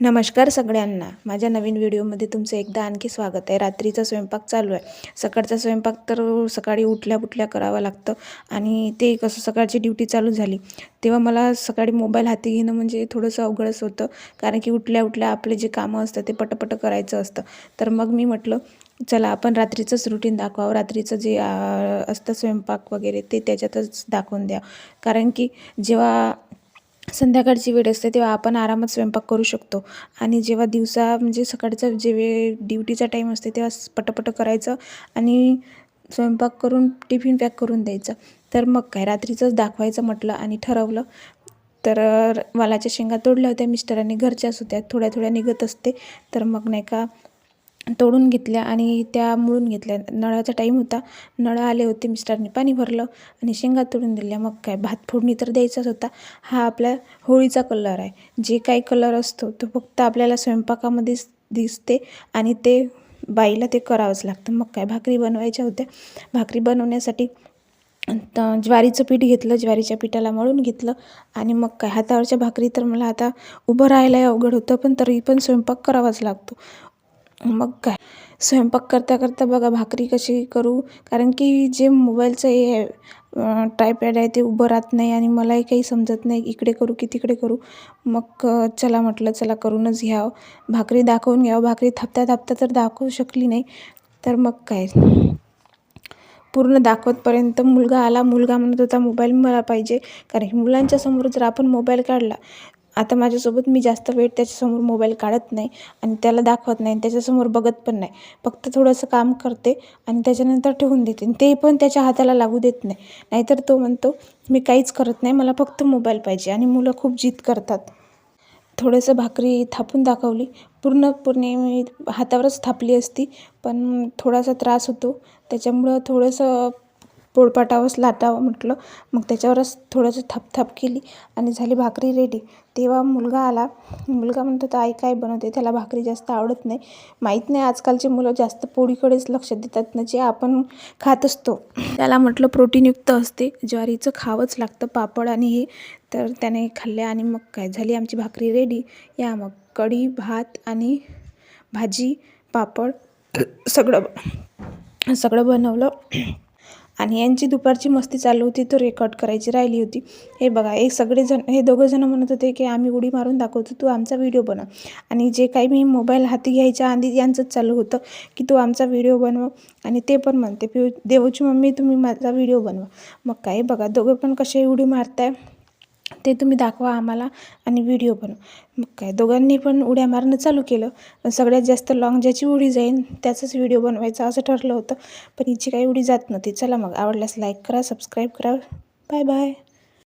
नमस्कार सगळ्यांना. माझ्या नवीन व्हिडिओमध्ये तुमचं एकदा आणखी स्वागत आहे. रात्रीचा स्वयंपाक चालू आहे. सकाळचा स्वयंपाक तर सकाळी उठल्या उठल्या करावं लागतं आणि ते कसं सकाळची ड्युटी चालू झाली तेव्हा मला सकाळी मोबाईल हाती घेणं म्हणजे थोडंसं अवघडच होतं. कारण की उठल्या उठल्या आपले जे कामं असतं ते पटपट करायचं असतं. तर मग मी म्हटलं चला आपण रात्रीचंच रुटीन दाखवावं. रात्रीचं जे असतं स्वयंपाक वगैरे ते त्याच्यातच दाखवून द्या. कारण की जेव्हा संध्याकाळची वेळ असते तेव्हा आपण आरामात स्वयंपाक करू शकतो. आणि जेव्हा दिवसा म्हणजे सकाळचा जे वेळ ड्युटीचा टाईम असते तेव्हा पटपट करायचं आणि स्वयंपाक करून टिफिन पॅक करून द्यायचं. तर मग काय रात्रीचंच दाखवायचं म्हटलं आणि ठरवलं. तर वालाच्या शेंगा तोडल्या होत्या मिस्टरांनी घरच्याच होत्या थोड्या थोड्या निघत असते. तर मग नाही का तोडून घेतल्या आणि त्या मळून घेतल्या. नळाचा टाईम होता. नळ आले होते मिस्टरने. पाणी भरलं आणि शेंगा तोडून दिल्या. मग काय? भात फोडणी तर द्यायचाच होता. हा आपल्या होळीचा कलर आहे. जे काही कलर असतो तो फक्त आपल्याला स्वयंपाकामध्येच दिसते आणि ते बाईला ते करावंच लागतं. मग काय? भाकरी बनवायच्या होत्या. भाकरी बनवण्यासाठी ज्वारीचं पीठ घेतलं. ज्वारीच्या पिठाला मळून घेतलं आणि मग काय? हातावरच्या भाकरी तर मला आता उभं राहायलाही अवघड होतं पण तरी पण स्वयंपाक करावाच लागतो. मग काय? स्वयंपाक करता करता बघा भाकरी कशी करू? कारण की जे मोबाईलचं हे आहे ट्रायपॅड आहे ते उभं राहत नाही आणि मलाही काही समजत नाही इकडे करू की तिकडे करू. मग चला म्हटलं चला करूनच घ्यावं. भाकरी दाखवून घ्यावं. भाकरी थापता थापता तर दाखवू शकली नाही. तर मग काय? पूर्ण दाखवतपर्यंत मुलगा आला. मुलगा म्हणत होता मोबाईल मला पाहिजे. कारण की मुलांच्या समोर जर आपण मोबाईल काढला आता माझ्यासोबत मी जास्त वेळ त्याच्यासमोर मोबाईल काढत नाही आणि त्याला दाखवत नाही आणि त्याच्यासमोर बघत पण नाही. फक्त थोडंसं काम करते आणि त्याच्यानंतर ठेवून देते. आणि ते पण त्याच्या हाताला लागू देत नाही. नाहीतर तो म्हणतो मी काहीच करत नाही मला फक्त मोबाईल पाहिजे. आणि मुलं खूप जिद करतात. थोडंसं भाकरी थापून दाखवली. पूर्ण पूर्ण मी हातावरच थापली असती पण थोडासा त्रास होतो. त्याच्यामुळं थोडंसं पोळपाटावरच लाटावं म्हटलं. मग त्याच्यावरच थोडंसं थापथाप केली आणि झाली भाकरी रेडी तेव्हा मुलगा आला. मुलगा म्हणतो तर आई काय बनवते? त्याला भाकरी जास्त आवडत नाही. माहीत नाही आजकालची मुलं जास्त पोळीकडेच लक्ष देतात ना जे आपण खात असतो. त्याला म्हटलं प्रोटीनयुक्त असते. ज्वारीचं खावंच लागतं पापड आणि हे. तर त्याने खाल्ले आणि मग काय झाली आमची भाकरी रेडी या मग कढी भात आणि भाजी पापड सगळं सगळं बनवलं. आणि यांची दुपारची मस्ती चालू होती तो रेकॉर्ड करायची राहिली होती. हे बघा हे सगळेजण हे दोघंजणं म्हणत होते की आम्ही उडी मारून दाखवतो तू आमचा व्हिडिओ बनव. आणि जे काही मी मोबाईल हाती घ्यायच्या आधी यांचंच चालू होतं की तू आमचा व्हिडिओ बनव. आणि ते पण म्हणते पिऊ देवची मम्मी तुम्ही माझा व्हिडिओ बनवा. मग काय बघा दोघं पण कसे उडी मारताय. ते तुम्ही दाखवा आम्हाला आणि व्हिडिओ बनवा. मग काय दोघांनी पण उड्या मारणं चालू केलं. पण सगळ्यात जास्त लॉंग ज्याची उडी जाईल त्याचाच व्हिडिओ बनवायचा असं ठरलं होतं. पण हिची काही उडी जात नव्हती. चला मग आवडल्यास लाईक करा सबस्क्राईब करा. Bye bye